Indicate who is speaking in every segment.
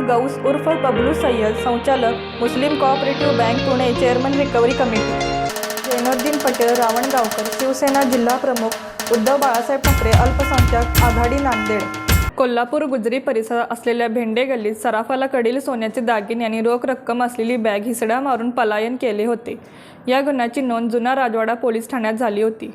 Speaker 1: Gauss उर्फ बबलू सय्यद संचालक Muslim cooperative bank Pune chairman recovery committee. Zainuddin Patel Ravangaonkar Shiv Sena जिल्हा प्रमुख उद्धव बाळासाहेब ठाकरे अल्पसंख्याक आघाडी नांदेड. कोल्हापूर गुजरी परिसरात असलेल्या भेंडे गल्लीत सराफाला कडील सोन्याचे दागिने आणि रोख रक्कम असलेली बॅग हिसडा मारून पलायन केले होते. या गुन्ह्याची नोंद जुना राजवाडा पोलीस ठाण्यात झाली होती.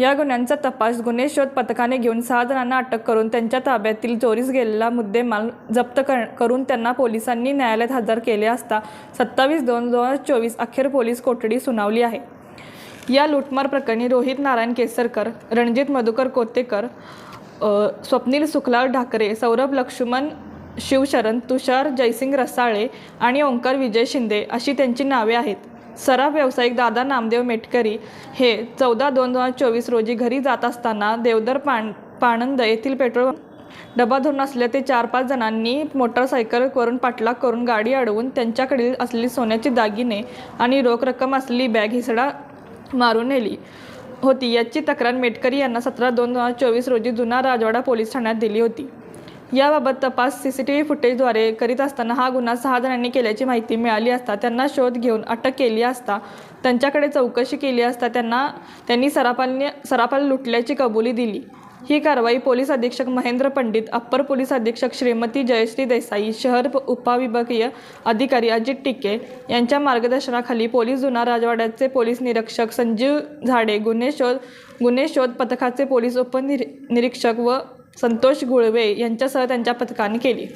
Speaker 1: या गुन्ह्यांचा तपास गुन्हे शोध पथकाने घेऊन सहा जणांना अटक करून त्यांच्या ताब्यातील चोरीस गेलेला मुद्देमाल जप्त कर करून त्यांना पोलिसांनी न्यायालयात हजर केले असता सत्तावीस दोन दोन हजार चोवीस अखेर पोलीस कोठडी सुनावली आहे. या लूटमार प्रकरणी रोहित नारायण केसरकर रणजित मधुकर कोतेकर स्वप्नील सुखलाल ढाकरे सौरभ लक्ष्मण शिवशरण तुषार जयसिंग रसाळे आणि ओंकार विजय शिंदे अशी त्यांची नावे आहेत. सराफ व्यावसायिक दादा नामदेव मेटकरी हे चौदा दोन दोन हजार चोवीस रोजी घरी जात असताना देवदर पाण पाणंद येथील पेट्रोल डबा धरून असल्या ते चार पाच जणांनी मोटरसायकलवरून पाठलाग करून गाडी अडवून त्यांच्याकडील असलेली सोन्याची दागिने आणि रोख रक्कम असलेली बॅग हिसडा मारून नेली. होती. याची तक्रार मेटकरी यांना सतरा दोन हजार चोवीस रोजी जुना राजवाडा पोलीस ठाण्यात दिली होती. याबाबत तपास सी सी टी व्ही फुटेजद्वारे करीत असताना हा गुन्हा सहा जणांनी केल्याची माहिती मिळाली असता त्यांना शोध घेऊन अटक केली असता त्यांच्याकडे चौकशी केली असता त्यांना त्यांनी सराफालने सरापाल लुटल्याची कबुली दिली. ही कारवाई पोलीस अधीक्षक महेंद्र पंडित अप्पर पोलीस अधीक्षक श्रीमती जयश्री देसाई शहर उपविभागीय अधिकारी अजित टिके यांच्या मार्गदर्शनाखाली पोलीस जुना राजवाड्याचे पोलीस निरीक्षक संजीव झाडे गुन्हे शोध गुन्हे शोध पथकाचे पोलीस उपनिरी निरीक्षक व संतोष गुळवे यांच्यासह त्यांच्या पथकाने केली.